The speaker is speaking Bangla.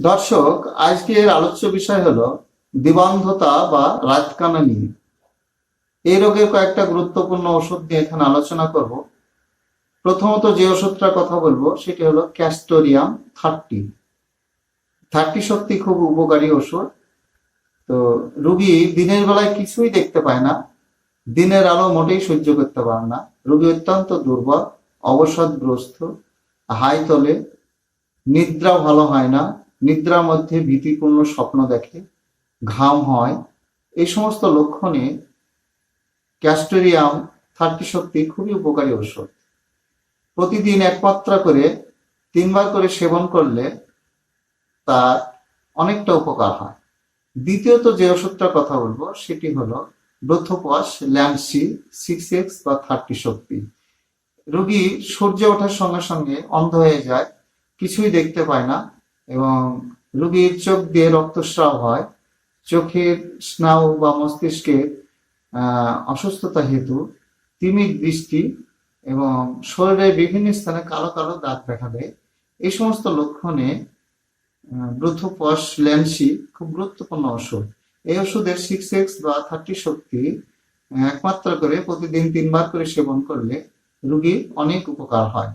দর্শক, আজকের আলোচ্য বিষয় হলো দিবন্ধতা বা রাতকানানি এই রোগের কয়েকটা গুরুত্বপূর্ণ ওষুধ নিয়ে এখানে আলোচনা করব। প্রথমত যে ওষুধটার কথা বলব, সেটি হলো ক্যাস্টোরিয়াম থার্টি। থার্টি সত্যি খুব উপকারী ওষুধ। তো রুগী দিনের বেলায় কিছুই দেখতে পায় না, দিনের আলো মোটেই সহ্য করতে পারে না। রুগী অত্যন্ত দুর্বল, অবসাদগ্রস্ত, হাই তলে, নিদ্রা ভালো হয় না নিদ্রার মধ্যে ভীতিপূর্ণ স্বপ্ন দেখে, ঘাম হয়, এই সমস্ত লক্ষণে ক্যাস্টোরিয়াম, থার্টি শক্তি খুবই উপকারী ওষুধ প্রতিদিন এক মাত্রা করে তিনবার করে সেবন করলে তার অনেকটা উপকার হয়। দ্বিতীয়ত যে ওষুধটার কথা বলব, সেটি হলো ব্রথোপস ল্যান্সি সিক্স এক্স বা থার্টি শক্তি। রোগী সূর্য ওঠার সঙ্গে সঙ্গে অন্ধ হয়ে যায়, কিছুই দেখতে পায় না। এবং রোগীর চোখ দিয়ে রক্তস্রাব হয়। চোখের স্নায়ু বা মস্তিষ্কের অসুস্থতা হেতু তিমির দৃষ্টি এবং শরীরের বিভিন্ন স্থানে কালো কালো দাগ দেখা দেয়। এই সমস্ত লক্ষণে ব্রুথোপস ল্যান্সি খুব গুরুত্বপূর্ণ ওষুধ। এই ওষুধের সিক্স এক্স বা থার্টি শক্তি একমাত্র করে প্রতিদিন তিনবার করে সেবন করলে রুগীর অনেক উপকার হয়।